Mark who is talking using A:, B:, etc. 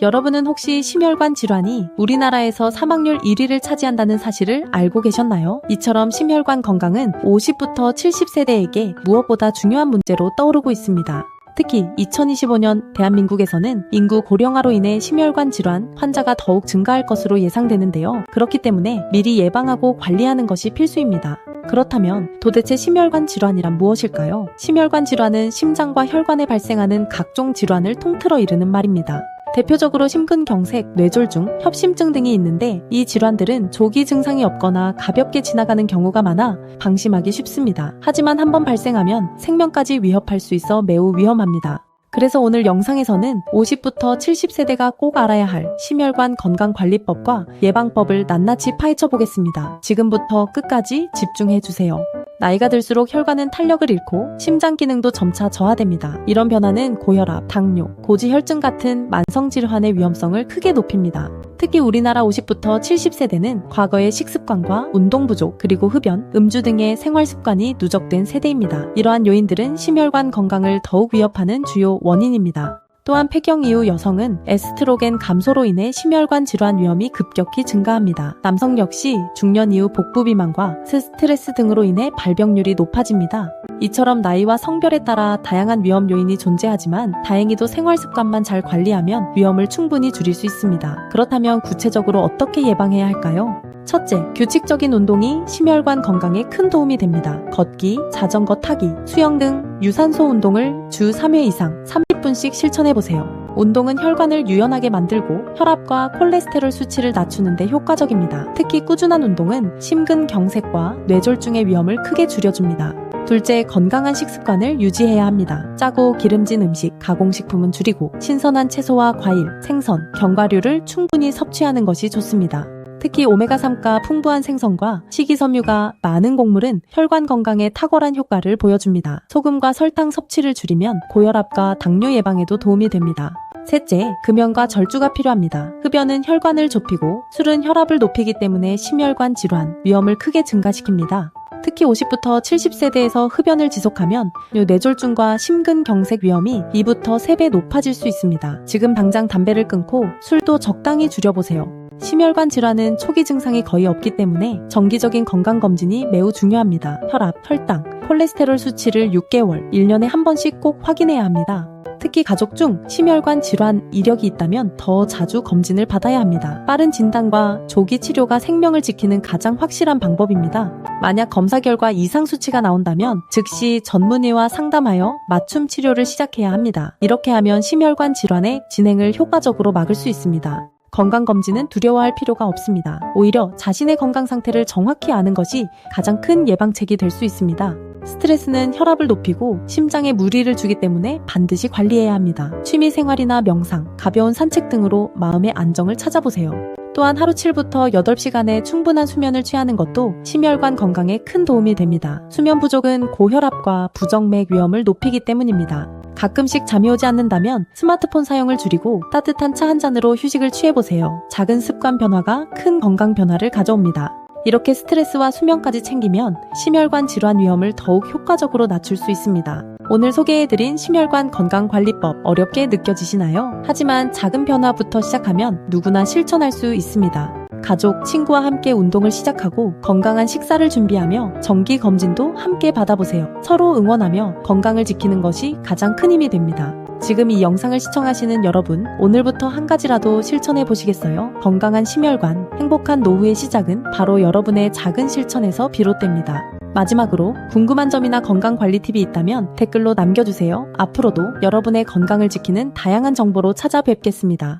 A: 여러분은 혹시 심혈관 질환이 우리나라에서 사망률 1위를 차지한다는 사실을 알고 계셨나요? 이처럼 심혈관 건강은 50부터 70세대에게 무엇보다 중요한 문제로 떠오르고 있습니다. 특히 2025년 대한민국에서는 인구 고령화로 인해 심혈관 질환 환자가 더욱 증가할 것으로 예상되는데요. 그렇기 때문에 미리 예방하고 관리하는 것이 필수입니다. 그렇다면 도대체 심혈관 질환이란 무엇일까요? 심혈관 질환은 심장과 혈관에 발생하는 각종 질환을 통틀어 이르는 말입니다. 대표적으로 심근경색, 뇌졸중, 협심증 등이 있는데 이 질환들은 조기 증상이 없거나 가볍게 지나가는 경우가 많아 방심하기 쉽습니다. 하지만 한번 발생하면 생명까지 위협할 수 있어 매우 위험합니다. 그래서 오늘 영상에서는 50부터 70세대가 꼭 알아야 할 심혈관 건강관리법과 예방법을 낱낱이 파헤쳐 보겠습니다. 지금부터 끝까지 집중해 주세요. 나이가 들수록 혈관은 탄력을 잃고 심장 기능도 점차 저하됩니다. 이런 변화는 고혈압, 당뇨, 고지혈증 같은 만성 질환의 위험성을 크게 높입니다. 특히 우리나라 50부터 70세대는 과거의 식습관과 운동 부족, 그리고 흡연, 음주 등의 생활 습관이 누적된 세대입니다. 이러한 요인들은 심혈관 건강을 더욱 위협하는 주요 원인입니다. 또한 폐경 이후 여성은 에스트로겐 감소로 인해 심혈관 질환 위험이 급격히 증가합니다. 남성 역시 중년 이후 복부 비만과 스트레스 등으로 인해 발병률이 높아집니다. 이처럼 나이와 성별에 따라 다양한 위험 요인이 존재하지만 다행히도 생활 습관만 잘 관리하면 위험을 충분히 줄일 수 있습니다. 그렇다면 구체적으로 어떻게 예방해야 할까요? 첫째, 규칙적인 운동이 심혈관 건강에 큰 도움이 됩니다. 걷기, 자전거 타기, 수영 등 유산소 운동을 주 3회 이상 30분씩 실천해 보세요. 운동은 혈관을 유연하게 만들고 혈압과 콜레스테롤 수치를 낮추는데 효과적입니다. 특히 꾸준한 운동은 심근경색과 뇌졸중의 위험을 크게 줄여줍니다. 둘째, 건강한 식습관을 유지해야 합니다. 짜고 기름진 음식, 가공식품은 줄이고 신선한 채소와 과일, 생선, 견과류를 충분히 섭취하는 것이 좋습니다. 특히 오메가3가 풍부한 생선과 식이섬유가 많은 곡물은 혈관 건강에 탁월한 효과를 보여줍니다. 소금과 설탕 섭취를 줄이면 고혈압과 당뇨 예방에도 도움이 됩니다. 셋째, 금연과 절주가 필요합니다. 흡연은 혈관을 좁히고 술은 혈압을 높이기 때문에 심혈관 질환 위험을 크게 증가시킵니다. 특히 50부터 70세대에서 흡연을 지속하면 뇌졸중과 심근경색 위험이 2부터 3배 높아질 수 있습니다. 지금 당장 담배를 끊고 술도 적당히 줄여보세요. 심혈관 질환은 초기 증상이 거의 없기 때문에 정기적인 건강검진이 매우 중요합니다. 혈압, 혈당, 콜레스테롤 수치를 6개월, 1년에 한 번씩 꼭 확인해야 합니다. 특히 가족 중 심혈관 질환 이력이 있다면 더 자주 검진을 받아야 합니다. 빠른 진단과 조기 치료가 생명을 지키는 가장 확실한 방법입니다. 만약 검사 결과 이상 수치가 나온다면 즉시 전문의와 상담하여 맞춤 치료를 시작해야 합니다. 이렇게 하면 심혈관 질환의 진행을 효과적으로 막을 수 있습니다. 건강검진은 두려워할 필요가 없습니다. 오히려 자신의 건강 상태를 정확히 아는 것이 가장 큰 예방책이 될 수 있습니다. 스트레스는 혈압을 높이고 심장에 무리를 주기 때문에 반드시 관리해야 합니다. 취미 생활이나 명상, 가벼운 산책 등으로 마음의 안정을 찾아보세요. 또한 하루 7부터 8시간의 충분한 수면을 취하는 것도 심혈관 건강에 큰 도움이 됩니다. 수면 부족은 고혈압과 부정맥 위험을 높이기 때문입니다. 가끔씩 잠이 오지 않는다면 스마트폰 사용을 줄이고 따뜻한 차 한 잔으로 휴식을 취해보세요. 작은 습관 변화가 큰 건강 변화를 가져옵니다. 이렇게 스트레스와 수면까지 챙기면 심혈관 질환 위험을 더욱 효과적으로 낮출 수 있습니다. 오늘 소개해드린 심혈관 건강관리법 어렵게 느껴지시나요? 하지만 작은 변화부터 시작하면 누구나 실천할 수 있습니다. 가족, 친구와 함께 운동을 시작하고 건강한 식사를 준비하며 정기 검진도 함께 받아보세요. 서로 응원하며 건강을 지키는 것이 가장 큰 힘이 됩니다. 지금 이 영상을 시청하시는 여러분, 오늘부터 한 가지라도 실천해 보시겠어요? 건강한 심혈관, 행복한 노후의 시작은 바로 여러분의 작은 실천에서 비롯됩니다. 마지막으로 궁금한 점이나 건강 관리 팁이 있다면 댓글로 남겨주세요. 앞으로도 여러분의 건강을 지키는 다양한 정보로 찾아뵙겠습니다.